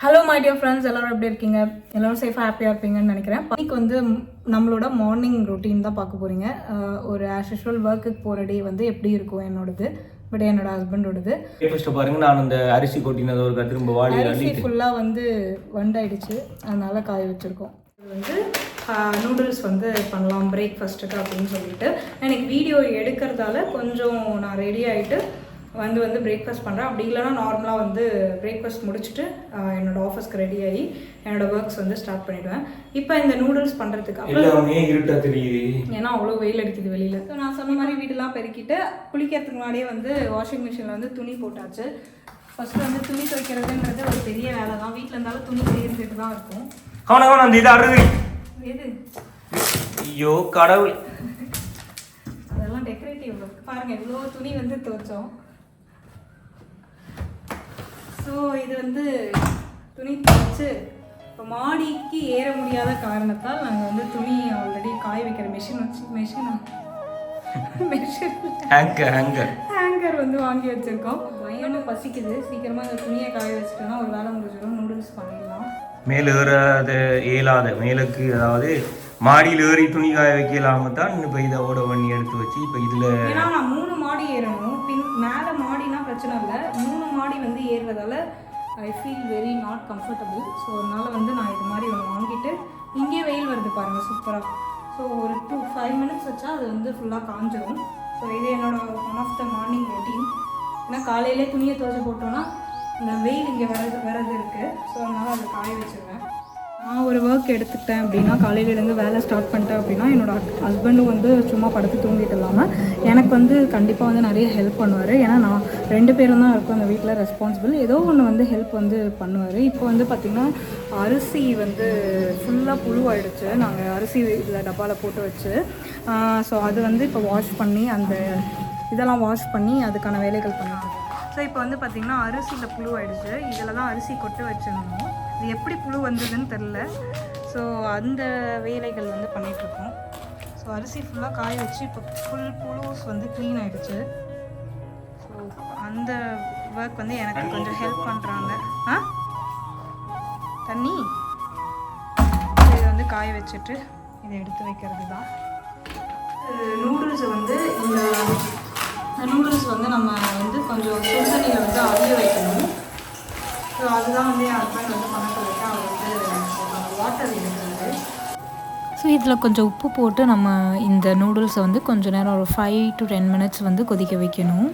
Hello my dear friends எல்லாரும் எப்படி இருக்கீங்க? எல்லாரும் சேஃபாக ஹாப்பியாக இருப்பீங்கன்னு நினைக்கிறேன். இன்னைக்கு வந்து நம்மளோட மார்னிங் ரொட்டீன் தான் பார்க்க போகிறீங்க ஒரு ஆஸ் யூஷுவல் ஒர்க்குக்கு போகிற டே வந்து எப்படி இருக்கும் என்னோடது பட் என்னோட ஹஸ்பண்டோடது ஃபர்ஸ்ட் பாருங்க நான் அந்த அரிசி கொட்டினது ஒரு திரும்ப வாளி அரிசி ஃபுல்லாக வந்து வண்டாயிடுச்சு. அதனால காய வச்சுருக்கோம். இது வந்து நூடுல்ஸ் வந்து பண்ணலாம் பிரேக்ஃபாஸ்ட்டுக்கு அப்படின்னு சொல்லிட்டு. எனக்கு வீடியோ எடுக்கிறதால கொஞ்சம் நான் ரெடி ஆகிட்டு வந்து வந்து பிரேக்ஃபாஸ்ட் பண்ணுறேன் அப்படி இல்லைன்னா நார்மலாக வந்து பிரேக்ஃபாஸ்ட் முடிச்சுட்டு ஆஹ், என்னோட ஆஃபீஸ்க்கு ரெடி ஆகி என்னோட ஒர்க்ஸ் வந்து ஸ்டார்ட் பண்ணிடுவேன். இப்போ இந்த நூடுல்ஸ் பண்ணுறதுக்கு அப்புறம் ஏன்னா அவ்வளோ வெயில் அடிக்குது வெளியில். ஸோ நான் சொன்ன மாதிரி வீடெல்லாம் பெருக்கிட்டு குளிக்கிறதுக்கு முன்னாடியே வந்து வாஷிங் மிஷினில் வந்து துணி போட்டாச்சு. ஃபர்ஸ்ட் வந்து துணி துவைக்கிறதுன்றது ஒரு பெரிய வேலை தான் வீட்டில் இருந்தாலும் துணி சேர்ந்துட்டு தான் இருக்கும். அவன அவன அந்த இது அறுது. எது? ஐயோ கடவுள். அதெல்லாம் டெக்கரேட்டிவ் ஒர்க் பாருங்க இவ்வளோ துணி வந்து துவைச்சோம். ஸோ இது வந்து துணி துவைச்சு இப்போ மாடிக்கு ஏற முடியாத காரணத்தால் நாங்கள் வந்து துணி ஆல்ரெடி காய வைக்கிற மிஷின் வச்சு machine machine hanger hanger hanger வந்து வாங்கி வச்சிருக்கோம். பயங்கரமா பசிக்குது. சீக்கிரமா இந்த துணியை காய வச்சுட்டோம்னா ஒரு வேலை முடிஞ்சிடும். நூடுல்ஸ் பண்ணிடலாம். மேல ஏறாத இயலாத மேலுக்கு அதாவது மாடியில் ஏறி துணி காய வைக்கலாம தான் இப்போ இதை ஓட பண்ணி எடுத்து வச்சு இப்போ இதில் ஏன்னா நான் மூணு மாடி ஏறணும். பின் மேலே மாடினா பிரச்சனை இல்லை. மூணு மாடி வந்து ஏறுறதால I feel very not comfortable so அதனால் வந்து நான் இது மாதிரி ஒன்று வாங்கிட்டு இங்கே வெயில் வருது பாருங்கள் சூப்பராக ஸோ ஒரு டூ ஃபைவ் மினிட்ஸ் வச்சா அது வந்து ஃபுல்லாக காஞ்சிடும் ஸோ இது என்னோட one of the morning routine ஏன்னா காலையிலே துணியை துவச்சி போட்டோன்னா இந்த வெயில் இங்கே வரது வரது இருக்குது ஸோ அதனால் அதை காய வச்சுருவேன். நான் ஒரு ஒர்க் எடுத்துக்கிட்டேன் அப்படின்னா காலையிலேருந்து வேலை ஸ்டார்ட் பண்ணிட்டேன் அப்படின்னா என்னோட ஹஸ்பண்டும் வந்து சும்மா படுத்து தூங்கிட்டு இல்லாமல் எனக்கு வந்து கண்டிப்பாக வந்து நிறைய ஹெல்ப் பண்ணுவார். ஏன்னா நான் ரெண்டு பேரும் தான் இருக்கோம். அந்த வீட்டில் ரெஸ்பான்சிபிள் ஏதோ ஒன்று வந்து ஹெல்ப் வந்து பண்ணுவார். இப்போ வந்து பார்த்திங்கன்னா அரிசி வந்து ஃபுல்லாக புழுவாயிடுச்சு. நாங்கள் அரிசி இதில் டப்பாவில் போட்டு வச்சு ஸோ அது வந்து இப்போ வாஷ் பண்ணி அந்த இதெல்லாம் வாஷ் பண்ணி அதுக்கான வேலைகள் பண்ணுவாங்க ஸோ இப்போ வந்து பார்த்திங்கன்னா அரிசியில் புழு ஆயிடுச்சு இதில் தான் அரிசி கொட்டு வச்சிருந்தோம். இது எப்படி புழு வந்ததுன்னு தெரில ஸோ அந்த வேலைகள் வந்து பண்ணிகிட்ருக்கோம் ஸோ அரிசி ஃபுல்லாக காய வச்சு இப்போ ஃபுல் புழுஸ் வந்து க்ளீன் ஆயிடுச்சு. ஸோ அந்த ஒர்க் வந்து எனக்கு கொஞ்சம் ஹெல்ப் பண்ணுறாங்க ஆ? தண்ணி? இதை வந்து காய வச்சுட்டு இதை எடுத்து வைக்கிறது தான் நூடுல்ஸ் வந்து இந்த நூடுல்ஸ் வந்து நம்ம வந்து கொஞ்சம் சுடுதண்ணியில் வந்து அவிய வைக்கணும். அதுதான் வந்து என் ஹஸ்பண்ட் வந்து பண்ண சொல்லிட்டு அவர் வந்து வாட்டர் எடுக்கிறது. ஸோ இதில் கொஞ்சம் உப்பு போட்டு நம்ம இந்த நூடுல்ஸை வந்து கொஞ்ச நேரம் ஒரு ஃபைவ் டு டென் மினிட்ஸ் வந்து கொதிக்க வைக்கணும்.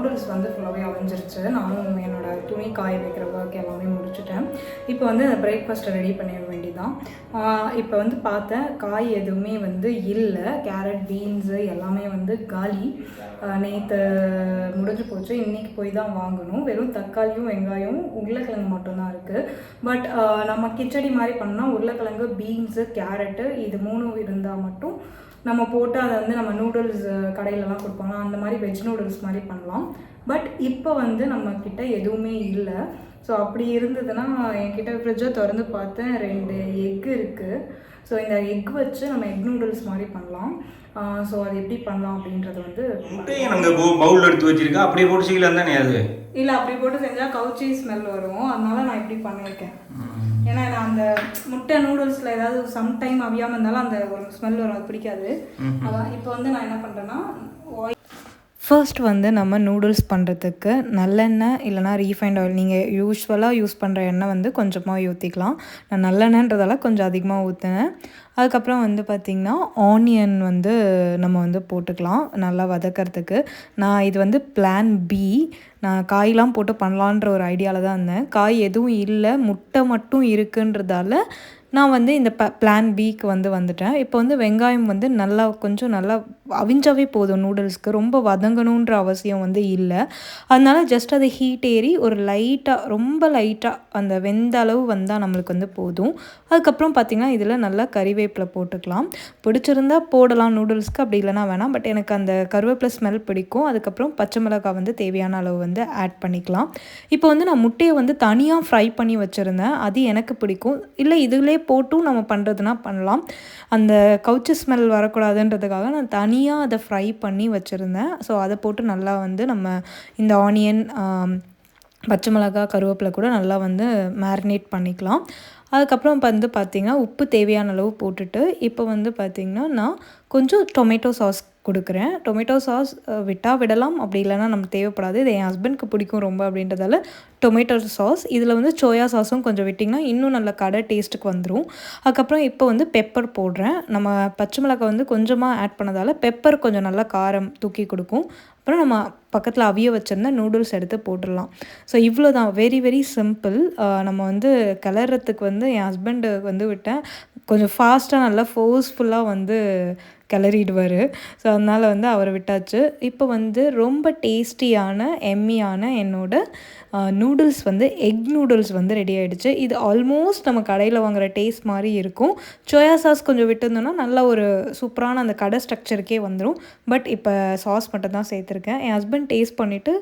நூடுல்ஸ் வந்து ஃபுல்லாகவே அவிஞ்சிருச்சு நானும் என்னோடய துணி காய வைக்கிற ஒர்க் எல்லாமே முடிச்சுட்டேன். இப்போ வந்து அந்த பிரேக்ஃபாஸ்ட்டை ரெடி பண்ணிட வேண்டிதான். இப்போ வந்து பார்த்தேன் காய் எதுவுமே வந்து இல்லை. கேரட் பீன்ஸு எல்லாமே வந்து காலி. நேற்று முடிஞ்சு போச்சு. இன்றைக்கி போய் தான் வாங்கணும். வெறும் தக்காளியும் வெங்காயம் உருளைக்கிழங்கு மட்டும்தான் இருக்குது பட் நம்ம கிச்சடி மாதிரி பண்ணால் உருளைக்கிழங்கு பீன்ஸு கேரட்டு இது மூணும் இருந்தால் மட்டும் நம்ம போட்டு அதை வந்து நம்ம நூடுல்ஸ் கடையிலலாம் கொடுப்பாங்க அந்த மாதிரி வெஜ் நூடுல்ஸ் மாதிரி பண்ணலாம். பட் இப்போ வந்து நம்ம கிட்ட எதுவுமே இல்லை. ஸோ அப்படி இருந்ததுன்னா என்கிட்ட ஃப்ரிட்ஜை திறந்து பார்த்தேன். ரெண்டு எக் இருக்குது ஸோ இந்த எக் வச்சு நம்ம எக் நூடுல்ஸ் மாதிரி பண்ணலாம். ஸோ அது எப்படி பண்ணலாம் அப்படின்றது வந்து முட்டையை நாங்கள் பவுல் எடுத்து வச்சிருக்கா? அப்படியே போட்டு செய்யலாம் தானே அது? இல்லை அப்படி போட்டு செஞ்சால் கவுச்சி ஸ்மெல் வரும். அதனால நான் இப்படி பண்ணியிருக்கேன். ஏன்னா நான் அந்த முட்டை நூடுல்ஸில் ஏதாவது சம்டைம் அவியாமல் இருந்தாலும் அந்த ஒரு ஸ்மெல் வரும் அது பிடிக்காது. அதான் இப்போ வந்து நான் என்ன பண்ணுறேன்னா ஃபர்ஸ்ட் வந்து நம்ம நூடுல்ஸ் பண்ணுறதுக்கு நல்லெண்ணெய் இல்லைனா ரீஃபைண்ட் ஆயில் நீங்கள் யூஸ்வலாக யூஸ் பண்ணுற எண்ணெய் வந்து கொஞ்சமாக ஊற்றிக்கலாம் நான் நல்லெண்ணெய்ன்றதால கொஞ்சம் அதிகமாக ஊற்றினேன் அதுக்கப்புறம் வந்து பார்த்திங்கன்னா ஆனியன் வந்து நம்ம வந்து போட்டுக்கலாம் நல்லா வதக்கிறதுக்கு. நான் இது வந்து பிளான் பி நான் காயெலாம் போட்டு பண்ணலான்ற ஒரு ஐடியாவில் தான் இருந்தேன். காய் எதுவும் இல்லை முட்டை மட்டும் இருக்குன்றதால நான் வந்து இந்த ப பிளான் பிக்கு வந்து வந்துட்டேன். இப்போ வந்து வெங்காயம் வந்து நல்லா கொஞ்சம் நல்லா அவிஞ்சாவே போதும். நூடுல்ஸ்க்கு ரொம்ப வதங்கணுன்ற அவசியம் வந்து இல்லை. அதனால ஜஸ்ட் அது ஹீட் ஏறி ஒரு லைட்டாக ரொம்ப லைட்டாக அந்த வெந்த அளவு வந்தால் நம்மளுக்கு வந்து போதும். அதுக்கப்புறம் பார்த்திங்கன்னா இதில் நல்லா கறிவேப்பிலை போட்டுக்கலாம். பிடிச்சிருந்தா போடலாம் நூடுல்ஸ்க்கு அப்படி இல்லைனா வேணாம். பட் எனக்கு அந்த கருவேப்பிலை ஸ்மெல் பிடிக்கும். அதுக்கப்புறம் பச்சை மிளகாய் வந்து தேவையான அளவு வந்து ஆட் பண்ணிக்கலாம். இப்போ வந்து நான் முட்டையை வந்து தனியாக ஃப்ரை பண்ணி வச்சுருந்தேன். அது எனக்கு பிடிக்கும். இல்லை இதுலேயே போட்டும் நம்ம பண்ணுறதுனா பண்ணலாம். அந்த கவுச்சி ஸ்மெல் வரக்கூடாதுன்றதுக்காக நான் தனியாக அதை ஃப்ரை பண்ணி வச்சுருந்தேன். ஸோ அதை போட்டு நல்லா வந்து நம்ம இந்த ஆனியன் பச்சை மிளகாய் கருவேப்பிலை கூட நல்லா வந்து மேரினேட் பண்ணிக்கலாம். அதுக்கப்புறம் இப்போ வந்து பார்த்திங்கன்னா உப்பு தேவையான அளவு போட்டுட்டு இப்போ வந்து பார்த்திங்கன்னா நான் கொஞ்சம் டொமேட்டோ சாஸ் கொடுக்குறேன். டொமேட்டோ சாஸ் விட்டால் விடலாம். அப்படி இல்லைன்னா நமக்கு தேவைப்படாது. இது என் ஹஸ்பண்ட்க்கு பிடிக்கும் ரொம்ப அப்படின்றதால டொமேட்டோ சாஸ் இதில் வந்து சோயா சாஸும் கொஞ்சம் விட்டிங்கன்னா இன்னும் நல்ல கடை டேஸ்ட்டுக்கு வந்துடும் அதுக்கப்புறம் இப்போ வந்து பெப்பர் போடுறேன். நம்ம பச்சை மிளகாய் வந்து கொஞ்சமாக ஆட் பண்ணதால் பெப்பர் கொஞ்சம் நல்லா காரம் தூக்கி கொடுக்கும். அப்புறம் நம்ம பக்கத்தில் அவிய வச்சுருந்தா நூடுல்ஸ் எடுத்து போட்டுடலாம். ஸோ இவ்வளோ தான் வெரி வெரி சிம்பிள் நம்ம வந்து கிளறத்துக்கு வந்து என் ஹஸ்பண்டு வந்து விட்டேன். கொஞ்சம் ஃபாஸ்ட்டாக நல்லா ஃபோர்ஸ்ஃபுல்லாக வந்து கிளறிடுவார். ஸோ அதனால் வந்து அவரை விட்டாச்சு. இப்போ வந்து ரொம்ப டேஸ்டியான எம்மியான என்னோடய நூடுல்ஸ் வந்து எக் நூடுல்ஸ் வந்து ரெடி ஆகிடுச்சு இது ஆல்மோஸ்ட் நம்ம கடையில் வாங்குற டேஸ்ட் மாதிரி இருக்கும். சோயா சாஸ் கொஞ்சம் விட்டுருந்தோன்னா நல்ல ஒரு சூப்பரான அந்த கடை ஸ்ட்ரக்சருக்கே வந்துடும் பட் இப்போ சாஸ் மட்டும் தான் சேர்த்துருக்கேன். என் ஹஸ்பண்ட் டேஸ்ட் பண்ணிவிட்டு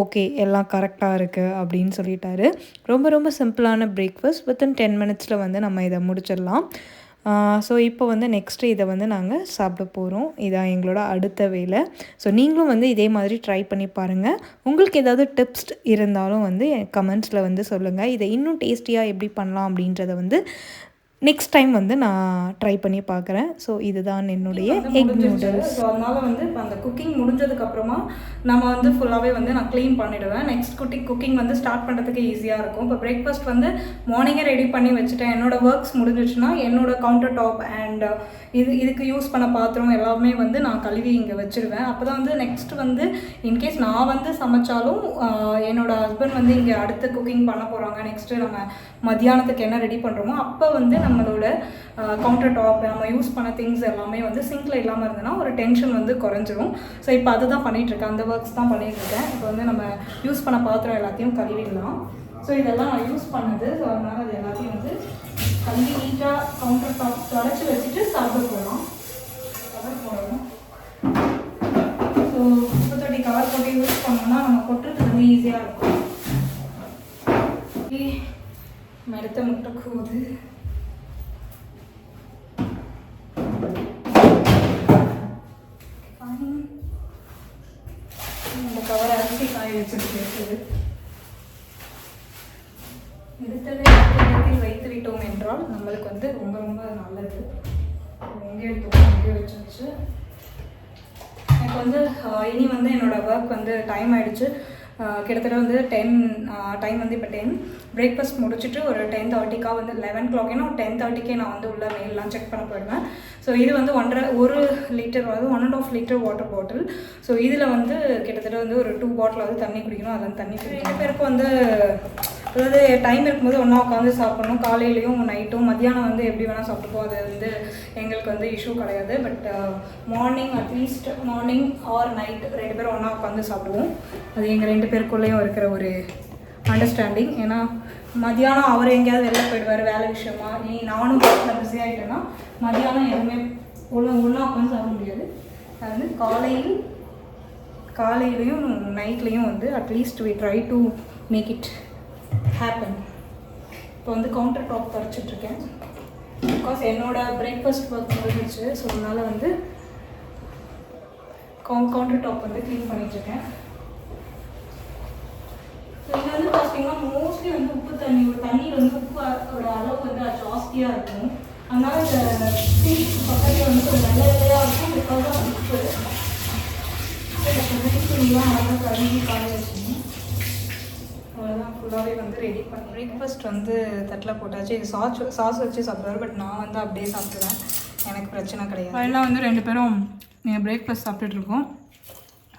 ஓகே எல்லாம் கரெக்டாக இருக்குது அப்படின்னு சொல்லிட்டாரு. ரொம்ப ரொம்ப சிம்பிளான பிரேக்ஃபாஸ்ட் வித்தின் டென் மினிட்ஸில் வந்து நம்ம இதை முடிச்சிடலாம். ஸோ இப்போ வந்து நெக்ஸ்ட்டு இதை வந்து நாங்கள் சாப்பிட போகிறோம் இதான் எங்களோட அடுத்த வேலை. ஸோ நீங்களும் வந்து இதே மாதிரி ட்ரை பண்ணி பாருங்கள் உங்களுக்கு ஏதாவது டிப்ஸ் இருந்தாலும் வந்து கமெண்ட்ஸில் வந்து சொல்லுங்கள் இதை இன்னும் டேஸ்டியாக எப்படி பண்ணலாம் அப்படின்றத வந்து நெக்ஸ்ட் டைம் வந்து நான் ட்ரை பண்ணி பார்க்குறேன் ஸோ இதுதான் என்னுடைய எக் நூடுல்ஸ் ஸோ அதனால வந்து இப்போ அந்த குக்கிங் முடிஞ்சதுக்கு அப்புறமா நம்ம வந்து ஃபுல்லாகவே வந்து நான் க்ளீன் பண்ணிடுவேன். நெக்ஸ்ட் குட்டி குக்கிங் வந்து ஸ்டார்ட் பண்ணுறதுக்கு ஈஸியாக இருக்கும். இப்போ பிரேக்ஃபாஸ்ட் வந்து மார்னிங்கே ரெடி பண்ணி வச்சுட்டேன். என்னோடய ஒர்க்ஸ் முடிஞ்சிச்சுன்னா என்னோடய கவுண்டர் டாப் அண்ட் uh, இது இதுக்கு யூஸ் பண்ண பாத்திரம் எல்லாமே வந்து நான் கழுவி இங்கே வச்சுருவேன். அப்போ தான் வந்து நெக்ஸ்ட் வந்து இன்கேஸ் நான் வந்து சமைச்சாலும் uh, என்னோடய ஹஸ்பண்ட் வந்து இங்கே அடுத்து குக்கிங் பண்ண போகிறாங்க நெக்ஸ்ட்டு நம்ம மத்தியானத்துக்கு என்ன ரெடி பண்ணுறோமோ அப்போ வந்து நம்மளோட கவுண்டர் டாப் நம்ம யூஸ் பண்ண திங்ஸ் எல்லாமே வந்து சிங்கில் இல்லாமல் இருந்ததுன்னா ஒரு டென்ஷன் வந்து குறைஞ்சிரும். ஸோ இப்போ அதுதான் பண்ணிகிட்ருக்கேன் இருக்கேன். அந்த ஒர்க்ஸ் தான் பண்ணிட்டுருக்கேன் இப்போ வந்து நம்ம யூஸ் பண்ண பாத்திரம் எல்லாத்தையும் கழுவிடலாம். ஸோ இதெல்லாம் நான் யூஸ் பண்ணது. ஸோ அதனால் அது எல்லாத்தையும் வந்து கழுவி நீட்டாக கவுண்டர் டாப் தொடச்சி வச்சுட்டு சாப்பிட போகலாம் கவர் போடணும் ஸோ குப்பை கவர் போட்டு யூஸ் பண்ணோம்னா நம்ம கொட்டுறது வந்து ஈஸியாக இருக்கும். மெடுத்த முட்டை கூது எடுத்ததை இடத்தில் வைத்து விட்டோம் என்றால் நம்மளுக்கு வந்து ரொம்ப ரொம்ப நல்லது. எங்கே எடுத்தோம் எங்கே வச்சாச்சு எனக்கு வந்து இனி வந்து என்னோட ஒர்க் வந்து டைம் ஆயிடுச்சு. ஆஹ், கிட்டத்தட்ட வந்து டென் டைம் வந்து இப்போ டென் பிரேக்ஃபாஸ்ட் முடிச்சுட்டு ஒரு டென் தேர்ட்டிக்கா வந்து லெவன் கிளாக் ஏன்னா டென் தேர்ட்டிக்கே நான் வந்து உள்ள மெயிலெலாம் செக் பண்ண போயிடுவேன். ஸோ இது வந்து ஒன்றரை ஒரு லிட்டர் வந்து one and half litre water bottle so இதில் வந்து கிட்டத்தட்ட வந்து ஒரு டூ பாட்டில் வந்து தண்ணி குடிக்கணும். அதில் தண்ணி குடிக்கணும். ரெண்டு பேருக்கும் வந்து அதாவது டைம் இருக்கும்போது ஒன்றா உட்காந்து சாப்பிடணும். காலையிலையும் நைட்டும் மத்தியானம் வந்து எப்படி வேணால் சாப்பிட்டுப்போம். அது வந்து எங்களுக்கு வந்து இஷ்யூ கிடையாது. But morning at least morning or night ரெண்டு பேரும் ஒன்றா உட்காந்து சாப்பிடுவோம். அது எங்கள் ரெண்டு பேருக்குள்ளேயும் இருக்கிற ஒரு அண்டர்ஸ்டாண்டிங் ஏன்னா மதியானம் அவர் எங்கேயாவது வெளில போயிடுவார் வேலை விஷயமா. நீ நானும் ஒர்க்கில் பிஸி ஆகிட்டேன்னா மதியானம் எதுவுமே ஒன்று ஒன்றா உட்காந்து சாப்பிட முடியாது. அது வந்து காலையில் காலையிலையும் நைட்லேயும் வந்து at least we try to make it happen இப்போ வந்து கவுண்டர் டாப் பறிச்சிட்ருக்கேன். பிகாஸ் என்னோட பிரேக்ஃபாஸ்ட் ஒர்க் முடிஞ்சிச்சு ஸோ அதனால் வந்து கவு கவுண்டர் டாப் வந்து க்ளீன் பண்ணிட்டுருக்கேன் ஸோ இது வந்து பார்த்தீங்கன்னா மோஸ்ட்லி வந்து உப்பு தண்ணி ஒரு தண்ணியில் வந்து உப்பு அளவு வந்து அது ஜாஸ்தியாக இருக்கும். அதனால் இந்த சீட் பக்கத்தில் வந்து ஒரு நல்ல வெள்ளையாக இருக்கும் பிகாஸ் உப்பு. துணிலாம் நல்லா கழுவி காய வச்சுக்கணும் அவ்வளோதான் ஃபுல்லாகவே வந்து ரெடி பண்ணி பிரேக்ஃபாஸ்ட் வந்து தட்டில் போட்டாச்சு. இது சாஸ் சாஸ் வச்சு சாப்பிடுவாரு பட் நான் வந்து அப்படியே சாப்பிடுவேன் எனக்கு பிரச்சனை கிடையாது. ஃபைனலாக வந்து ரெண்டு பேரும் நீங்கள் பிரேக்ஃபாஸ்ட் சாப்பிட்டுட்டு இருக்கோம்.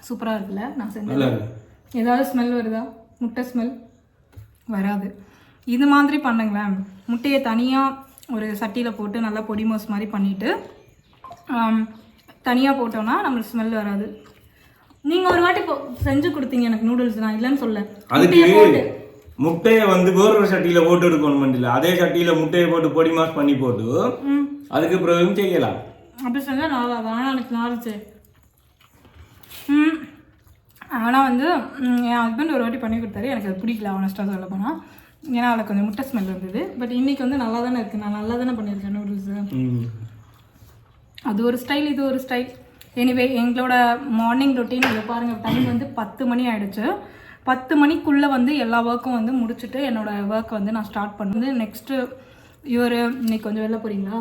சூப்பராக இருக்குல்ல? நான் செஞ்சது. ஏதாவது ஸ்மெல் வருதா? முட்டை ஸ்மெல் வராது. இது மாதிரி பண்ணுங்களேன். முட்டையை தனியாக ஒரு சட்டியில் போட்டு நல்லா பொடி மோஸ் மாதிரி பண்ணிவிட்டு தனியாக போட்டோம்னா நம்மளுக்கு ஸ்மெல் வராது. நீங்கள் ஒரு வாட்டி செஞ்சு கொடுத்தீங்க எனக்கு நூடுல்ஸ் நான் இல்லைன்னு சொல்ல அதுக்கு முட்டையை வந்து ஒரு சட்டியில போட்டு எடுக்கணும் மண்டியில் அதே சட்டியில முட்டையை போட்டு பொடி மாஸ் பண்ணி போட்டு அதுக்கு பிறகு செய்யலாம். அப்படி செஞ்சால் நல்லா வேணாம் எனக்கு நாளைச்சு ம். ஆனால் வந்து என் ஹஸ்பண்ட் ஒரு வாட்டி பண்ணி கொடுத்தாரு. எனக்கு அது பிடிக்கல ஆனஸ்ட்டாக சொல்ல போனால் ஏன்னா அதில் கொஞ்சம் முட்டை ஸ்மெல் இருந்தது பட் இன்னைக்கு வந்து நல்லா தானே இருக்குது நான் நல்லா தானே பண்ணியிருக்கேன் நூடுல்ஸு. அது ஒரு ஸ்டைல் இது ஒரு ஸ்டைல் எனிவே எங்களோட மார்னிங் ரொட்டீன் இதை பாருங்கள் டைம் வந்து பத்து மணி ஆகிடுச்சு பத்து மணிக்குள்ளே வந்து எல்லா ஒர்க்கும் வந்து முடிச்சுட்டு என்னோடய ஒர்க் வந்து நான் ஸ்டார்ட் பண்ணது நெக்ஸ்ட்டு இவர் இன்னைக்கு கொஞ்சம் வெளில போகிறீங்களா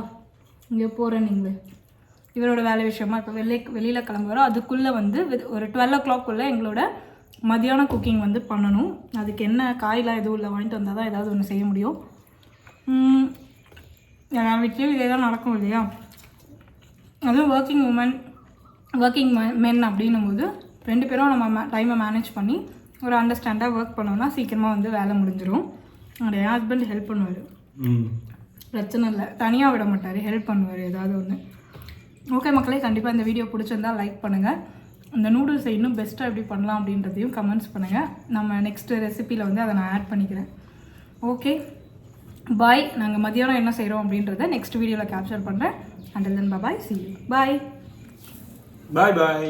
இங்கே போகிறேன் நீங்கள். இவரோட வேலை விஷயமா இப்போ வெளியே வெளியில் கிளம்புறோம் அதுக்குள்ளே வந்து ஒரு டுவெல் ஓ கிளாக்குள்ளே எங்களோட மதியானம் குக்கிங் வந்து பண்ணணும். அதுக்கு என்ன காயெலாம் எதுவும் இல்லை வாங்கிட்டு வந்தால் தான் ஏதாவது ஒன்று செய்ய முடியும். எல்லா வீட்லேயும் இதே தான் நடக்கும் இல்லையா? அதுவும் ஒர்க்கிங் உமன் ஒர்க்கிங் மென் அப்படின்னும் போது ரெண்டு பேரும் நம்ம டைமை மேனேஜ் பண்ணி ஒரு அண்டர்ஸ்டாண்டாக ஒர்க் பண்ணோம்னா சீக்கிரமாக வந்து வேலை முடிஞ்சிடும் என்னோட என் ஹஸ்பண்ட் ஹெல்ப் பண்ணுவார். பிரச்சனை இல்லை. தனியாக விட மாட்டார். ஹெல்ப் பண்ணுவார் ஏதாவது ஒன்று ஓகே மக்களே கண்டிப்பாக இந்த வீடியோ பிடிச்சிருந்தா லைக் பண்ணுங்கள் இந்த நூடுல்ஸை இன்னும் பெஸ்ட்டாக எப்படி பண்ணலாம் அப்படின்றதையும் கமெண்ட்ஸ் பண்ணுங்கள் நம்ம நெக்ஸ்ட் ரெசிப்பியில் வந்து அதை நான் ஆட் பண்ணிக்கிறேன். ஓகே பாய் நாங்கள் மதியானம் என்ன செய்கிறோம் அப்படின்றத நெக்ஸ்ட் வீடியோவில் கேப்சர் பண்ணுறேன் until then bye see you bye bye bye